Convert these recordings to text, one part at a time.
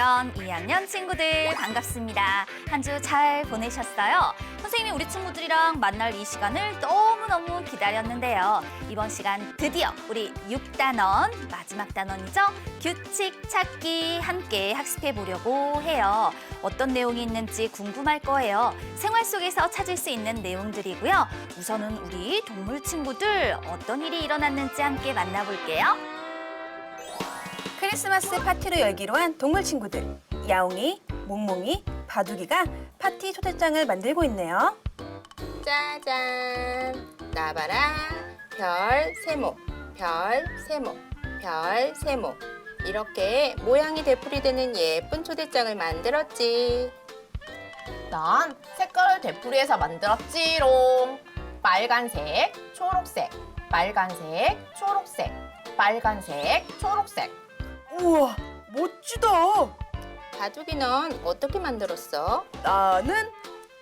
사랑성 2학년 친구들 반갑습니다. 한 주 잘 보내셨어요? 선생님이 우리 친구들이랑 만날 이 시간을 너무너무 기다렸는데요. 이번 시간 드디어 우리 6단원, 마지막 단원이죠? 규칙 찾기 함께 학습해 보려고 해요. 어떤 내용이 있는지 궁금할 거예요. 생활 속에서 찾을 수 있는 내용들이고요. 우선은 우리 동물 친구들 어떤 일이 일어났는지 함께 만나볼게요. 크리스마스 파티로 열기로 한 동물 친구들 야옹이, 몽몽이, 바둑이가 파티 초대장을 만들고 있네요. 짜잔 나봐라 별 세모 별 세모 별 세모 이렇게 모양이 되풀이되는 예쁜 초대장을 만들었지 난 색깔을 되풀이해서 만들었지롱. 빨간색, 초록색, 빨간색, 초록색, 빨간색, 초록색. 우와, 멋지다. 넌 어떻게 만들었어? 나는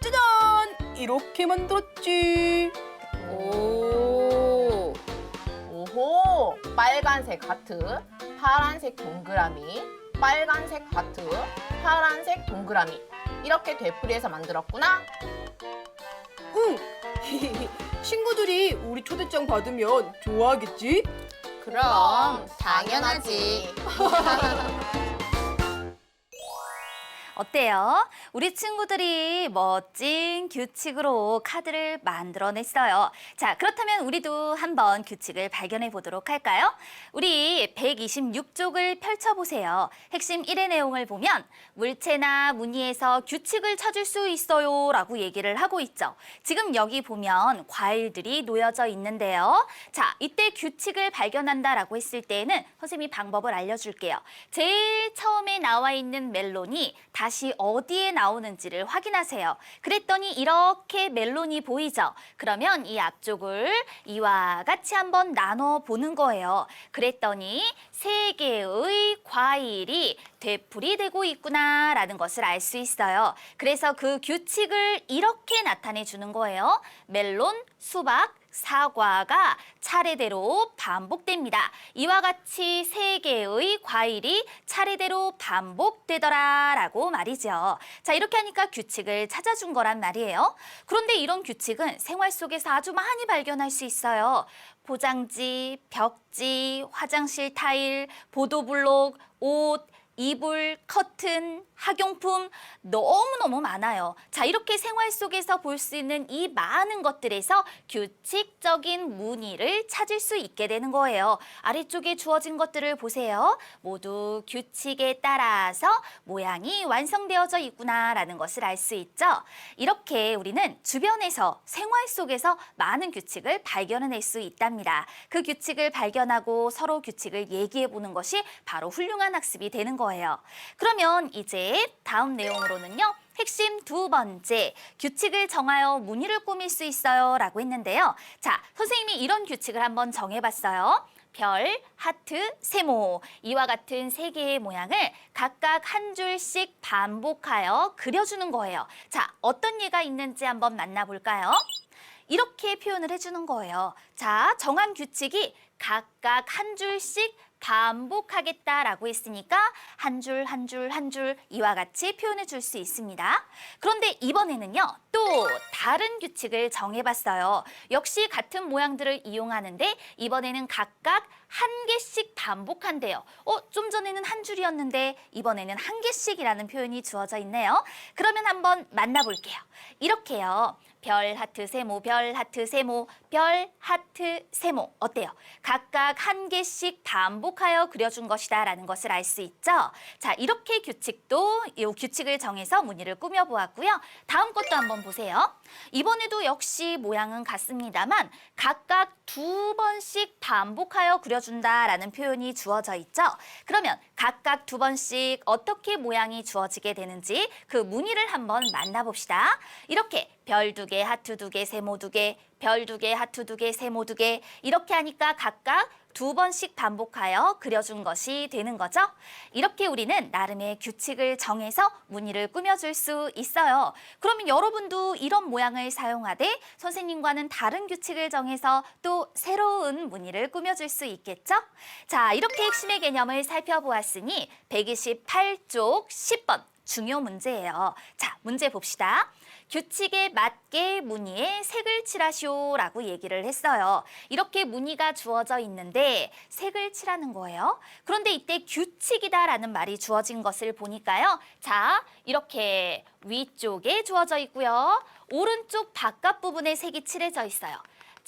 짜잔 이렇게 만들었지. 오 오호, 빨간색 하트, 파란색 동그라미, 빨간색 하트, 파란색 동그라미. 이렇게 되풀이해서 만들었구나. 응. 친구들이 우리 초대장 받으면 좋아하겠지? 그럼 당연하지 어때요? 우리 친구들이 멋진 규칙으로 카드를 만들어냈어요. 자, 그렇다면 우리도 한번 규칙을 발견해 보도록 할까요? 우리 126쪽을 펼쳐보세요. 핵심 1의 내용을 보면 물체나 무늬에서 규칙을 찾을 수 있어요 라고 얘기를 하고 있죠. 지금 여기 보면 과일들이 놓여져 있는데요. 자, 이때 규칙을 발견한다라고 했을 때에는 선생님이 방법을 알려줄게요. 제일 처음에 나와 있는 멜론이 다시 어디에 나오는지를 확인하세요. 그랬더니 이렇게 멜론이 보이죠? 그러면 이 앞쪽을 이와 같이 한번 나눠 보는 거예요. 그랬더니 세 개의 과일이 되풀이 되고 있구나라는 것을 알 수 있어요. 그래서 그 규칙을 이렇게 나타내 주는 거예요. 멜론, 수박, 사과가 차례대로 반복됩니다. 이와 같이 세 개의 과일이 차례대로 반복되더라라고 말이죠. 자, 이렇게 하니까 규칙을 찾아준 거란 말이에요. 그런데 이런 규칙은 생활 속에서 아주 많이 발견할 수 있어요. 포장지, 벽지, 화장실 타일, 보도블록, 옷, 이불, 커튼, 학용품 너무너무 많아요. 자, 이렇게 생활 속에서 볼 수 있는 이 많은 것들에서 규칙적인 무늬를 찾을 수 있게 되는 거예요. 아래쪽에 주어진 것들을 보세요. 모두 규칙에 따라서 모양이 완성되어져 있구나라는 것을 알 수 있죠. 이렇게 우리는 주변에서 생활 속에서 많은 규칙을 발견해낼 수 있답니다. 그 규칙을 발견하고 서로 규칙을 얘기해 보는 것이 바로 훌륭한 학습이 되는 거예요. 그러면 이제 다음 내용으로는요. 핵심 두 번째, 규칙을 정하여 무늬를 꾸밀 수 있어요. 라고 했는데요. 자, 선생님이 이런 규칙을 한번 정해봤어요. 별, 하트, 세모 이와 같은 세 개의 모양을 각각 한 줄씩 반복하여 그려주는 거예요. 자, 어떤 예가 있는지 한번 만나볼까요? 이렇게 표현을 해주는 거예요. 자, 정한 규칙이 각각 한 줄씩 반복하겠다라고 했으니까 한 줄 한 줄 한 줄 이와 같이 표현해 줄 수 있습니다. 그런데 이번에는요, 또 다른 규칙을 정해 봤어요. 역시 같은 모양들을 이용하는데 이번에는 각각 한 개씩 반복한대요. 어, 좀 전에는 한 줄이었는데 이번에는 한 개씩이라는 표현이 주어져 있네요. 그러면 한번 만나 볼게요. 이렇게요. 별 하트 세모 별 하트 세모 별 하트 세모 어때요? 각각 한 개씩 반복하여 그려준 것이다라는 것을 알 수 있죠. 자 이렇게 규칙도 이 규칙을 정해서 무늬를 꾸며 보았고요. 다음 것도 한번 보세요. 이번에도 역시 모양은 같습니다만 각각 두 번씩 반복하여 그려준다라는 표현이 주어져 있죠. 그러면 각각 두 번씩 어떻게 모양이 주어지게 되는지 그 무늬를 한번 만나봅시다. 이렇게 별 두 개, 하트 두 개, 세모 두 개, 별 두 개, 하트 두 개, 세모 두 개 이렇게 하니까 각각 두 번씩 반복하여 그려준 것이 되는 거죠. 이렇게 우리는 나름의 규칙을 정해서 무늬를 꾸며줄 수 있어요. 그러면 여러분도 이런 모양을 사용하되 선생님과는 다른 규칙을 정해서 또 새로운 무늬를 꾸며줄 수 있겠죠? 자, 이렇게 핵심의 개념을 살펴보았으니 128쪽 10번 중요 문제예요. 자, 문제 봅시다. 규칙에 맞게 무늬에 색을 칠하시오라고 얘기를 했어요. 이렇게 무늬가 주어져 있는데 색을 칠하는 거예요. 그런데 이때 규칙이다라는 말이 주어진 것을 보니까요. 자, 이렇게 위쪽에 주어져 있고요. 오른쪽 바깥 부분에 색이 칠해져 있어요.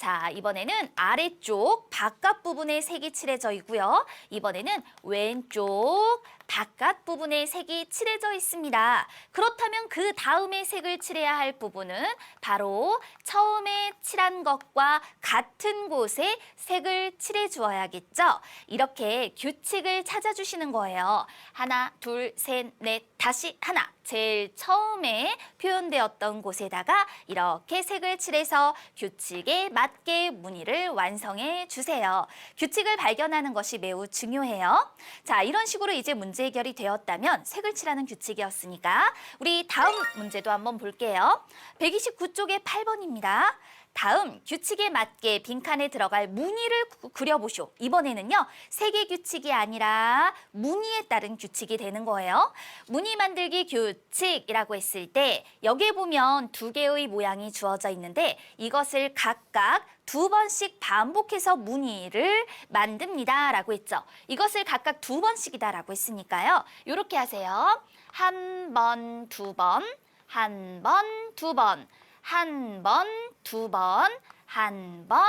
자, 이번에는 아래쪽 바깥 부분에 색이 칠해져 있고요. 이번에는 왼쪽 바깥 부분에 색이 칠해져 있습니다. 그렇다면 그 다음에 색을 칠해야 할 부분은 바로 처음에 칠한 것과 같은 곳에 색을 칠해 주어야겠죠. 이렇게 규칙을 찾아주시는 거예요. 하나, 둘, 셋, 넷, 다시 하나. 제일 처음에 표현되었던 곳에다가 이렇게 색을 칠해서 규칙에 맞게 무늬를 완성해 주세요. 규칙을 발견하는 것이 매우 중요해요. 자, 이런 식으로 이제 문제 해결이 되었다면 색을 칠하는 규칙이었으니까 우리 다음 문제도 한번 볼게요. 129쪽의 8번입니다. 다음 규칙에 맞게 빈칸에 들어갈 무늬를 구- 그려보쇼. 이번에는요 색의 규칙이 아니라 무늬에 따른 규칙이 되는 거예요. 무늬 만들기 규칙이라고 했을 때 여기에 보면 두 개의 모양이 주어져 있는데 이것을 각각 두 번씩 반복해서 무늬를 만듭니다 라고 했죠. 이것을 각각 두 번씩이다 라고 했으니까요. 이렇게 하세요. 한 번, 두 번, 한 번, 두 번, 한 번, 두 번, 한 번,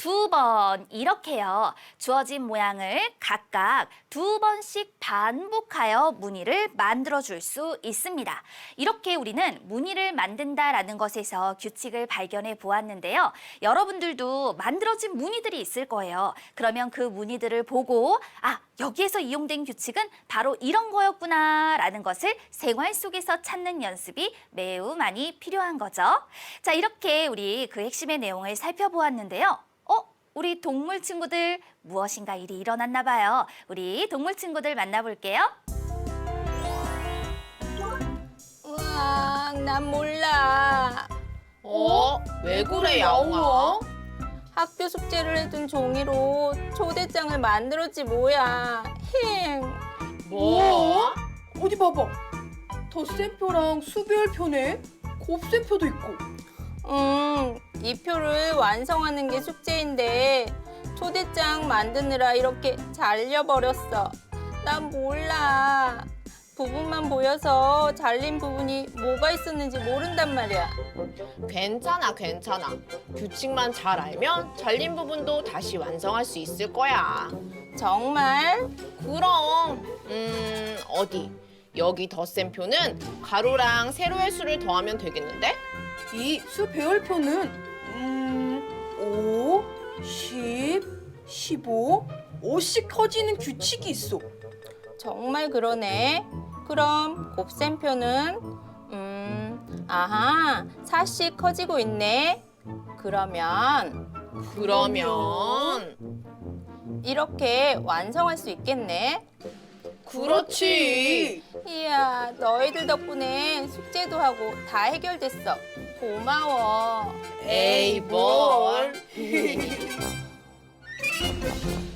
두 번 이렇게요. 주어진 모양을 각각 두 번씩 반복하여 무늬를 만들어 줄 수 있습니다. 이렇게 우리는 무늬를 만든다라는 것에서 규칙을 발견해 보았는데요. 여러분들도 만들어진 무늬들이 있을 거예요. 그러면 그 무늬들을 보고 아, 여기에서 이용된 규칙은 바로 이런 거였구나라는 것을 생활 속에서 찾는 연습이 매우 많이 필요한 거죠. 자, 이렇게 우리 그 핵심의 내용을 살펴보았는데요. 어? 우리 동물 친구들 무엇인가 일이 일어났나 봐요. 우리 동물 친구들 만나볼게요. 우와, 난 몰라. 어? 왜 그래, 야옹아? 학교 숙제를 해둔 종이로 초대장을 만들었지 뭐야. 힝. 뭐? 어디 봐봐. 덧셈표랑 수별표네. 곱셈표도 있고. 음, 이 표를 완성하는 게 숙제인데 초대장 만드느라 이렇게 잘려버렸어. 난 몰라. 부분만 보여서 잘린 부분이 뭐가 있었는지 모른단 말이야. 괜찮아, 괜찮아. 규칙만 잘 알면 잘린 부분도 다시 완성할 수 있을 거야. 정말? 그럼, 음, 어디? 여기 덧셈표는 가로랑 세로의 수를 더하면 되겠는데? 이 수배열표는 음, 5, 10, 15, 5씩 커지는 규칙이 있어. 정말 그러네. 그럼 곱셈표는 음, 아하, 4씩 커지고 있네. 그러면 그러면, 이렇게 완성할 수 있겠네. 그렇지. 이야, 너희들 덕분에 숙제도 하고 다 해결됐어. 고마워. 에이, 뭘.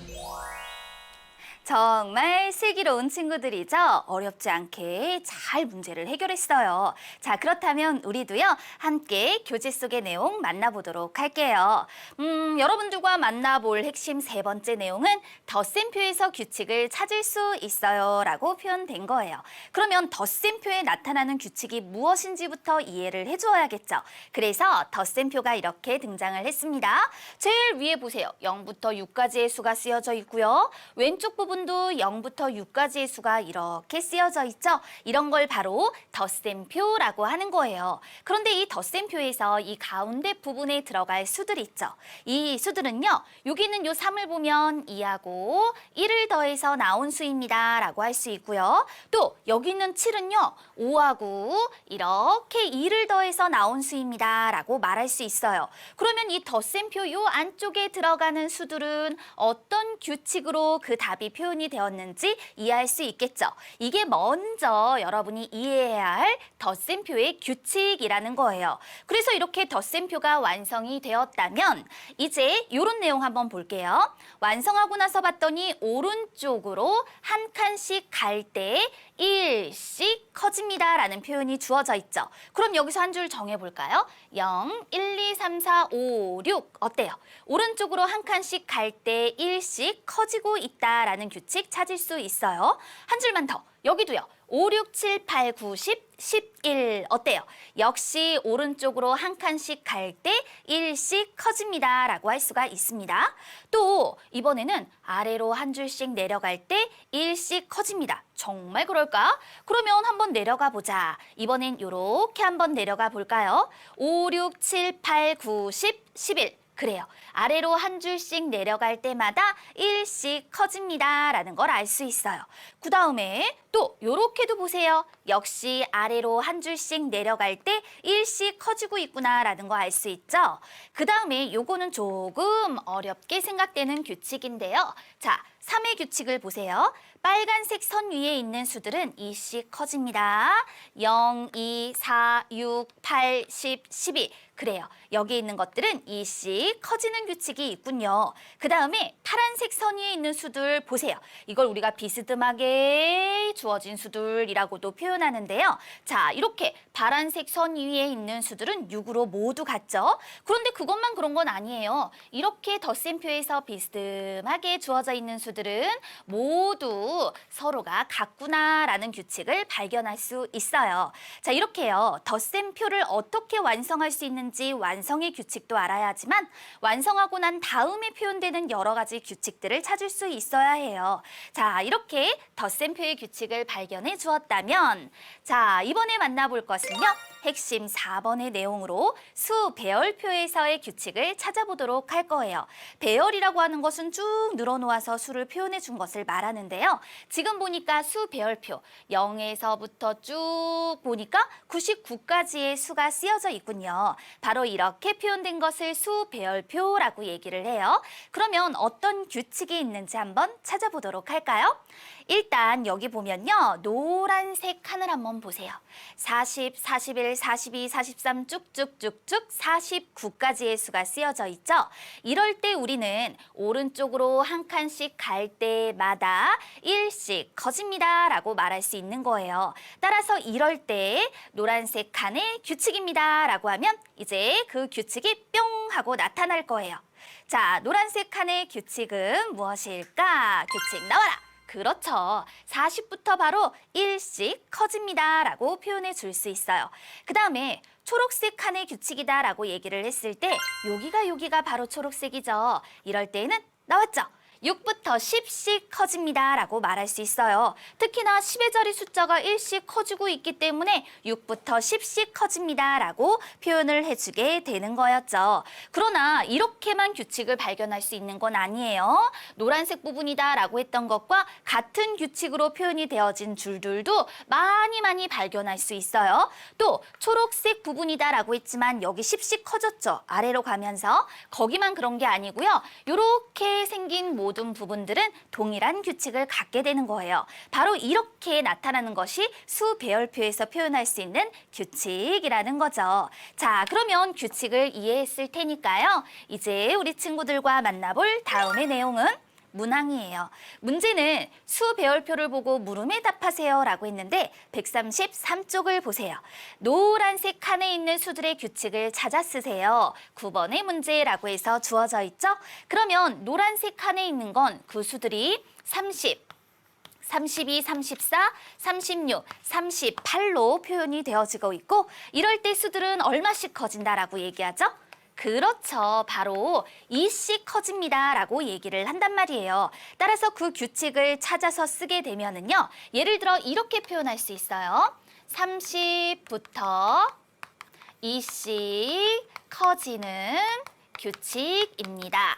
정말 슬기로운 친구들이죠. 어렵지 않게 잘 문제를 해결했어요. 자, 그렇다면 우리도요, 함께 교재 속의 내용 만나보도록 할게요. 음, 여러분들과 만나볼 핵심 세 번째 내용은 덧셈표에서 규칙을 찾을 수 있어요. 라고 표현된 거예요. 그러면 덧셈표에 나타나는 규칙이 무엇인지부터 이해를 해주어야겠죠. 그래서 덧셈표가 이렇게 등장을 했습니다. 제일 위에 보세요. 0부터 6까지의 수가 쓰여져 있고요. 왼쪽 부분 부분도 0부터 6까지의 수가 이렇게 쓰여져 있죠. 이런 걸 바로 덧셈표라고 하는 거예요. 그런데 이 덧셈표에서 이 가운데 부분에 들어갈 수들 있죠. 이 수들은요. 여기 있는 요 3을 보면 2하고 1을 더해서 나온 수입니다. 라고 할 수 있고요. 또 여기 있는 7은요. 5하고 이렇게 2를 더해서 나온 수입니다. 라고 말할 수 있어요. 그러면 이 덧셈표 요 안쪽에 들어가는 수들은 어떤 규칙으로 그 답이 표 현이 되었는지 이해할 수 있겠죠. 이게 먼저 여러분이 이해해야 할 덧셈표의 규칙이라는 거예요. 그래서 이렇게 덧셈표가 완성이 되었다면 이제 이런 내용 한번 볼게요. 완성하고 나서 봤더니 오른쪽으로 한 칸씩 갈 때 일씩 커집니다라는 표현이 주어져 있죠. 그럼 여기서 한 줄 정해볼까요? 0, 1, 2, 3, 4, 5, 6 어때요? 오른쪽으로 한 칸씩 갈때 일씩 커지고 있다라는 규칙 찾을 수 있어요. 한 줄만 더. 여기도요. 5, 6, 7, 8, 9, 10, 11 어때요? 역시 오른쪽으로 한 칸씩 갈때 일씩 커집니다 라고 할 수가 있습니다. 또 이번에는 아래로 한 줄씩 내려갈 때 일씩 커집니다. 정말 그럴까? 그러면 한번 내려가 보자. 이번엔 이렇게 한번 내려가 볼까요? 5, 6, 7, 8, 9, 10, 11 그래요. 아래로 한 줄씩 내려갈 때마다 일씩 커집니다. 라는 걸 알 수 있어요. 그 다음에 또 요렇게도 보세요. 역시 아래로 한 줄씩 내려갈 때 일씩 커지고 있구나 라는 거 알 수 있죠. 그 다음에 요거는 조금 어렵게 생각되는 규칙인데요. 자, 3의 규칙을 보세요. 빨간색 선 위에 있는 수들은 2씩 커집니다. 0, 2, 4, 6, 8, 10, 12. 그래요. 여기 있는 것들은 2씩 커지는 규칙이 있군요. 그 다음에 파란색 선 위에 있는 수들 보세요. 이걸 우리가 비스듬하게 주어진 수들이라고도 표현하는데요. 자, 이렇게 파란색 선 위에 있는 수들은 6으로 모두 같죠? 그런데 그것만 그런 건 아니에요. 이렇게 덧셈표에서 비스듬하게 주어져 있는 수들은 모두 서로가 같구나라는 규칙을 발견할 수 있어요. 자, 이렇게요. 덧셈표를 어떻게 완성할 수 있는 지 완성의 규칙도 알아야 하지만 완성하고 난 다음에 표현되는 여러 가지 규칙들을 찾을 수 있어야 해요. 자, 이렇게 덧셈표의 규칙을 발견해 주었다면 자, 이번에 만나볼 것은요. 핵심 4번의 내용으로 수 배열표에서의 규칙을 찾아보도록 할 거예요. 배열이라고 하는 것은 쭉 늘어놓아서 수를 표현해 준 것을 말하는데요. 지금 보니까 수 배열표 0에서부터 쭉 보니까 99까지의 수가 쓰여져 있군요. 바로 이렇게 표현된 것을 수 배열표라고 얘기를 해요. 그러면 어떤 규칙이 있는지 한번 찾아보도록 할까요? 일단 여기 보면요. 노란색 칸을 한번 보세요. 40, 41, 42, 43 쭉쭉쭉쭉 49까지의 수가 쓰여져 있죠. 이럴 때 우리는 오른쪽으로 한 칸씩 갈 때마다 일씩 커집니다 라고 말할 수 있는 거예요. 따라서 이럴 때 노란색 칸의 규칙입니다 라고 하면 이제 그 규칙이 뿅 하고 나타날 거예요. 자, 노란색 칸의 규칙은 무엇일까? 규칙 나와라! 그렇죠. 40부터 바로 일씩 커집니다 라고 표현해 줄 수 있어요. 그 다음에 초록색 칸의 규칙이다 라고 얘기를 했을 때 여기가 여기가 바로 초록색이죠. 이럴 때에는 나왔죠. 6부터 10씩 커집니다 라고 말할 수 있어요. 특히나 10의 자리 숫자가 1씩 커지고 있기 때문에 6부터 10씩 커집니다 라고 표현을 해주게 되는 거였죠. 그러나 이렇게만 규칙을 발견할 수 있는 건 아니에요. 노란색 부분이다 라고 했던 것과 같은 규칙으로 표현이 되어진 줄들도 많이 많이 발견할 수 있어요. 또 초록색 부분이다 라고 했지만 여기 10씩 커졌죠. 아래로 가면서 거기만 그런 게 아니고요. 이렇게 생긴 모든 부분들은 동일한 규칙을 갖게 되는 거예요. 바로 이렇게 나타나는 것이 수 배열표에서 표현할 수 있는 규칙이라는 거죠. 자, 그러면 규칙을 이해했을 테니까요. 이제 우리 친구들과 만나볼 다음의 내용은 문항이에요. 문제는 수 배열표를 보고 물음에 답하세요 라고 했는데 133쪽을 보세요. 노란색 칸에 있는 수들의 규칙을 찾아 쓰세요. 9번의 문제라고 해서 주어져 있죠? 그러면 노란색 칸에 있는 건 그 수들이 30, 32, 34, 36, 38로 표현이 되어지고 있고 이럴 때 수들은 얼마씩 커진다라고 얘기하죠? 그렇죠. 바로 이씩 커집니다라고 얘기를 한단 말이에요. 따라서 그 규칙을 찾아서 쓰게 되면은요. 예를 들어 이렇게 표현할 수 있어요. 30부터 이씩 커지는 규칙입니다.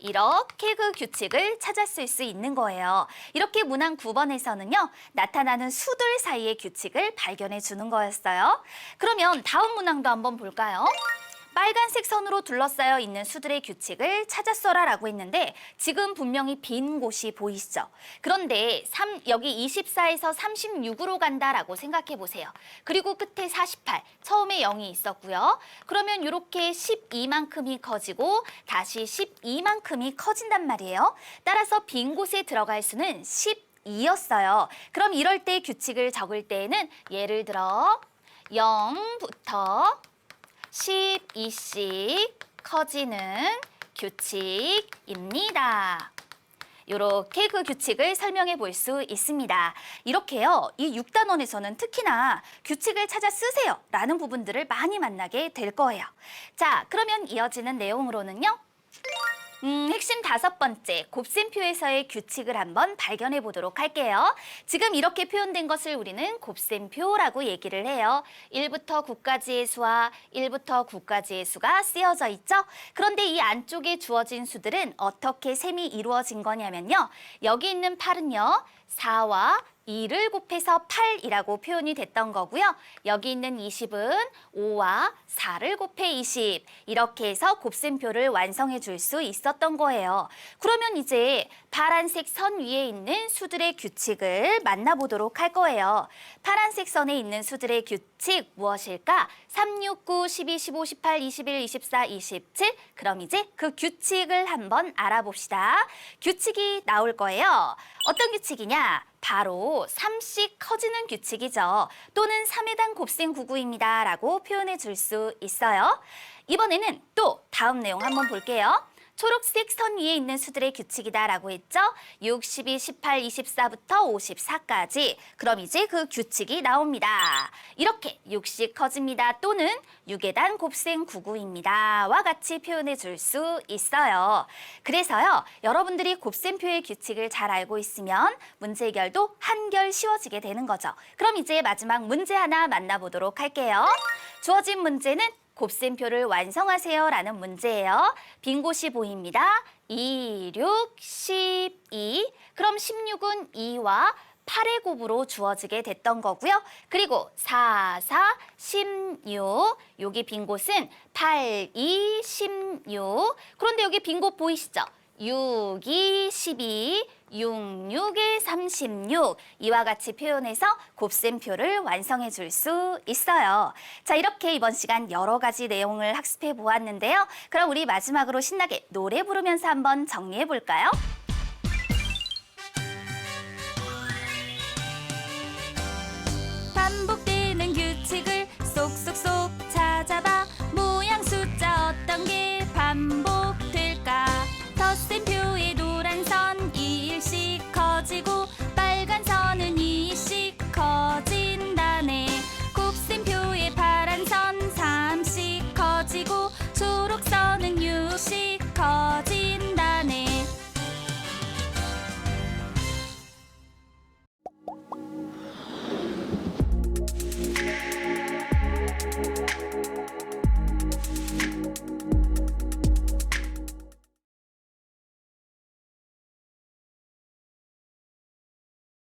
이렇게 그 규칙을 찾았을 수 있는 거예요. 이렇게 문항 9번에서는요, 나타나는 수들 사이의 규칙을 발견해 주는 거였어요. 그러면 다음 문항도 한번 볼까요? 빨간색 선으로 둘러싸여 있는 수들의 규칙을 찾았어라 라고 했는데 지금 분명히 빈 곳이 보이시죠? 그런데 3, 여기 24에서 36으로 간다라고 생각해 보세요. 그리고 끝에 48, 처음에 0이 있었고요. 그러면 이렇게 12만큼이 커지고 다시 12만큼이 커진단 말이에요. 따라서 빈 곳에 들어갈 수는 12였어요. 그럼 이럴 때 규칙을 적을 때에는 예를 들어 0부터 12씩 커지는 규칙입니다. 이렇게 그 규칙을 설명해 볼 수 있습니다. 이렇게요, 이 6단원에서는 특히나 규칙을 찾아 쓰세요 라는 부분들을 많이 만나게 될 거예요. 자, 그러면 이어지는 내용으로는요. 음, 핵심 다섯 번째, 곱셈표에서의 규칙을 한번 발견해 보도록 할게요. 지금 이렇게 표현된 것을 우리는 곱셈표라고 얘기를 해요. 1부터 9까지의 수와 1부터 9까지의 수가 쓰여져 있죠? 그런데 이 안쪽에 주어진 수들은 어떻게 셈이 이루어진 거냐면요. 여기 있는 8은요, 4와 2를 곱해서 8이라고 표현이 됐던 거고요. 여기 있는 20은 5와 4를 곱해 20. 이렇게 해서 곱셈표를 완성해 줄 수 있었던 거예요. 그러면 이제 파란색 선 위에 있는 수들의 규칙을 만나보도록 할 거예요. 파란색 선에 있는 수들의 규칙 무엇일까? 3, 6, 9, 12, 15, 18, 21, 24, 27. 그럼 이제 그 규칙을 한번 알아봅시다. 규칙이 나올 거예요. 어떤 규칙이냐? 바로 3씩 커지는 규칙이죠. 또는 3회단 곱셈 99입니다. 라고 표현해 줄 수 있어요. 이번에는 또 다음 내용 한번 볼게요. 초록색 선 위에 있는 수들의 규칙이다라고 했죠? 6, 12, 18, 24부터 54까지. 그럼 이제 그 규칙이 나옵니다. 이렇게 6씩 커집니다. 또는 6에단 곱셈 99입니다. 와 같이 표현해 줄 수 있어요. 그래서요, 여러분들이 곱셈표의 규칙을 잘 알고 있으면 문제 해결도 한결 쉬워지게 되는 거죠. 그럼 이제 마지막 문제 하나 만나보도록 할게요. 주어진 문제는 곱셈표를 완성하세요 라는 문제예요. 빈 곳이 보입니다. 2, 6, 12. 그럼 16은 2와 8의 곱으로 주어지게 됐던 거고요. 그리고 4, 4, 16. 여기 빈 곳은 8, 2, 16. 그런데 여기 빈 곳 보이시죠? 6, 2, 12, 6, 6에 36 이와 같이 표현해서 곱셈표를 완성해 줄 수 있어요. 자 이렇게 이번 시간 여러 가지 내용을 학습해 보았는데요. 그럼 우리 마지막으로 신나게 노래 부르면서 한번 정리해 볼까요?